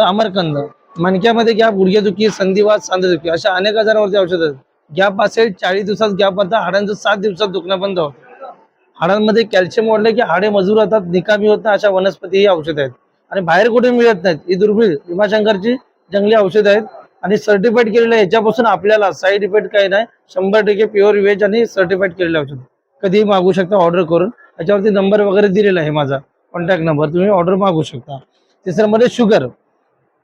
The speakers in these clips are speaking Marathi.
अमरकंद मणक्यामध्ये गॅप गुडघेदुखी संधिवात सांधेदुखी अशा अनेक आजारावरती औषध. आहेत गॅप असेल चाळीस दिवसात गॅप आता हाडांचं सात दिवसात दुखणं बंद होतं. हाडांमध्ये कॅल्शियम वाढले की हाडे मजूर होतात निकामी होत अशा वनस्पती ही औषध आहेत. आणि बाहेर कुठे मिळत नाहीत ही दुर्मिळ भीमाशंकरची जंगली औषध आहेत. आणि सर्टिफाईड केलेलं आहे. याच्यापासून आपल्याला साईड इफेक्ट काही नाही. शंभर टक्के प्युअर व्हेज आणि सर्टिफाईड केलेलं औषध. कधीही मागू शकता ऑर्डर करून. याच्यावरती नंबर वगैरे दिलेला आहे माझा. कॉन्टॅक्ट नंबर तुम्ही ऑर्डर मागू शकता. तिसऱ्यामध्ये शुगर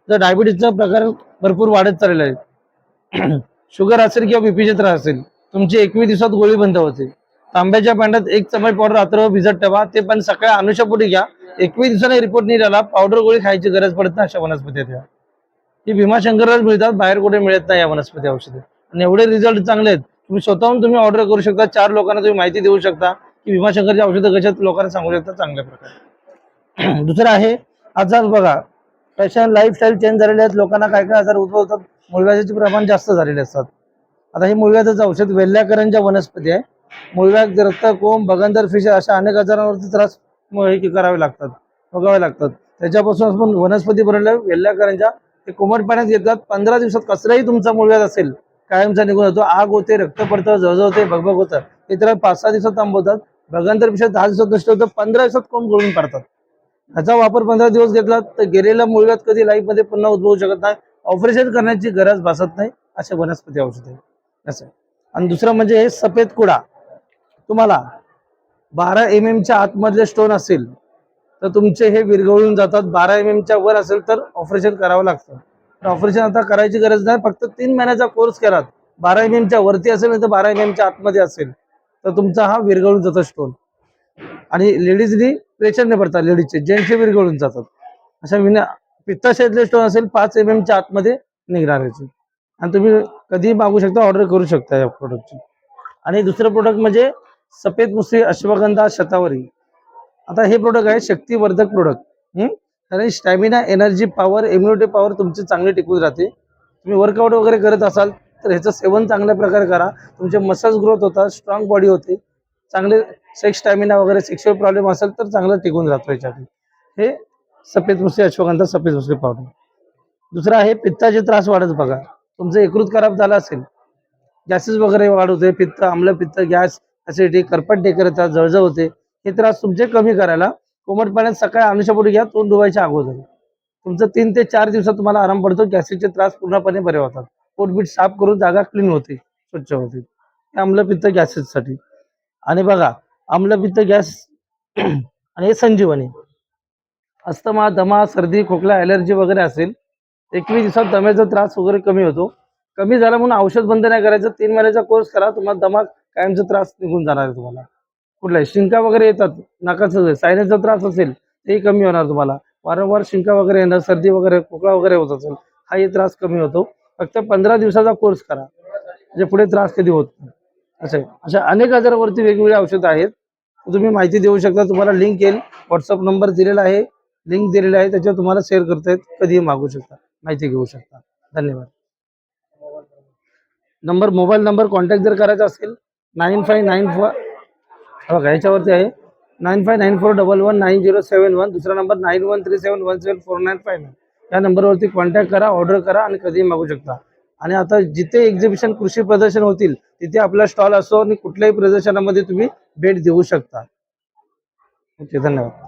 जर डायबिटीजचा प्रकार भरपूर वाढत चाललेला आहे. शुगर असेल किंवा बीपीचे त्रास असेल तुमची एकवीस दिवसात गोळी बंद होते. तांब्याच्या पांड्यात एक चमच पावडर रात्र भिजत ठेवा. ते पण सकाळी अनुषपोटी घ्या. एकवीस दिवसाने रिपोर्ट नाही राहिला पावडर गोळी खायची गरज पडत नाही अशा वनस्पती त्या ही भीमाशंकरलाच मिळतात बाहेर कुठे मिळत नाही या वनस्पती औषधे. आणि एवढे रिझल्ट चांगले आहेत. तुम्ही स्वतःहून तुम्ही ऑर्डर करू शकता. चार लोकांना तुम्ही माहिती देऊ शकता की भीमाशंकरची औषधं कशात लोकांना सांगू शकता चांगल्या प्रकारे. दुसरं आहे आजार बघा. फॅशन लाईफस्टाईल चेंज झालेले आहेत. लोकांना काय काय आजार उद्भवतात? मुळव्याधाचे प्रमाण जास्त झालेले असतात. आता हे मुळव्याधाचं औषध वेल्ल्याकरांच्या वनस्पती आहे. मुळव्याग रक्त कोंब भगंदर फिशर अशा अनेक आजारांवरती त्रास करावे लागतात भोगावे लागतात. त्याच्यापासून आपण वनस्पती बनवल्या वेल्ल्याकरांच्या ते कोमट पाण्यात घेतात पंधरा दिवसात कसलाही तुमचा मुळव्याध असेल कायमचा निघून जातो. आग होते रक्त पडतं जळजळते भगभग होतं. ते तर पाच सहा दिवसात थांबवतात. भगंदर दहा दिवसात नष्ट होतं पंधरा दिवसात कोंब गळून पडतात? ह्याचा वापर पंधरा दिवस घेतला तर गेलेला मुळव्याध कधी लाईफमध्ये पुन्हा उद्भवू शकत नाही. ऑपरेशन करण्याची गरज भासत नाही असे वनस्पती औषध आहे. असं आणि दुसरं म्हणजे हे सफेद कुडा. तुम्हाला बारा एम एमच्या आतमधले स्टोन असेल तर तुमचे हे विरघळून जातात. बारा एम एमच्या वर असेल तर ऑपरेशन करावं लागतं. ऑपरेशन आता करायची गरज नाही. फक्त तीन महिन्याचा कोर्स करा. बारा एम एमच्या वरती असेल नाही तर बारा एम एमच्या आतमध्ये असेल तर तुमचा हा विरघळून जातो स्टोन आणि लेडीजनी प्रेशर नाही पडतात लेडीजचे जेंट्सचे विरघळून जातात. अशा विना पित्ताशयातले स्टोन असेल पाच एम एमच्या आतमध्ये निघणार याचे आणि तुम्ही कधीही मागू शकता ऑर्डर करू शकता या प्रोडक्टची आणि दुसरं प्रोडक्ट म्हणजे सफेद मुसळी अश्वगंधा शतावरी. आता हे प्रोडक्ट आहे शक्तिवर्धक प्रोडक्ट कारण stamina energy power immunity power तुमची चांगली टिकून राहते. तुम्ही वर्कआउट वगैरे करत असाल तर ह्याचं सेवन चांगल्या प्रकारे करा. तुमचे मसल्स ग्रोथ होतात स्ट्रॉंग बॉडी होते. चांगले सेक्स स्टॅमिना वगैरे सेक्शुअल प्रॉब्लेम असेल तर चांगलं टिकून राहतो याच्यात हे सफेद मुसली अश्वगंधा सफेद मुसली पावडर दुसरं आहे पित्ताचे त्रास वाढत बघा. तुमचं यकृत खराब झाला असेल गॅसेस वगैरे वाढवते पित्त आम्ल पित्त गॅस ऍसिडिटी कर्पट डेकर येतात जळजळ होते. हे त्रास तुमचे कमी करायला कोमट पाण्यात सकाळी अनुषपोटी घ्या तोंड धुवायच्या अगोदर तुमचं तीन ते चार दिवसात तुम्हाला आराम पडतो गॅसेसचे त्रास पूर्णपणे बरे होतात. पोटबीट साफ करून जागा क्लीन होते स्वच्छ होते. आम्लपित्त गॅसेससाठी. आणि बघा आम्लपित्त गॅस आणि हे संजीवनी. अस्थमा दमा सर्दी खोकला ॲलर्जी वगैरे असेल एकवीस दिवसात दम्याचा त्रास वगैरे कमी होतो. कमी झाला म्हणून औषध बंद नाही करायचं तीन महिन्याचा कोर्स करा तुम्हाला दमा कायमचा त्रास निघून जाणार आहे तुम्हाला. कुठलाही शिंका वगैरे येतात. नाकाचं सायनसचा त्रास असेल तेही कमी होणार तुम्हाला. वारंवार शिंका वगैरे येणार सर्दी वगैरे खोकला वगैरे होत असेल हाही त्रास कमी होतो. फक्त पंधरा दिवसाचा कोर्स करा म्हणजे पुढे त्रास कधी होत नाही. असं अशा अनेक आजारावरती वेगवेगळी औषधं आहेत. तुम्ही माहिती देऊ शकता. तुम्हाला लिंक येईल. व्हॉट्सअप नंबर दिलेला आहे. लिंक दिलेला आहे. त्याच्यावर तुम्हाला शेअर करता येत कधीही मागू शकता. माहिती घेऊ शकता. धन्यवाद. नंबर मोबाईल नंबर कॉन्टॅक्ट जर करायचा असेल नाईन फाय नाईन फोर बघा याच्यावरती आहे. Nine five nine four double one nine zero seven one. दुसरा number nine one three seven one seven four nine five nine. या नंबरवरती कॉन्टॅक्ट करा ऑर्डर करा आणि कधीही मागू शकता. आणि आता जिथे एक्झिबिशन कृषी प्रदर्शन होतील तिथे आपला स्टॉल असो आणि कुठल्याही प्रदर्शनामध्ये तुम्ही भेट देऊ शकता. ओके धन्यवाद.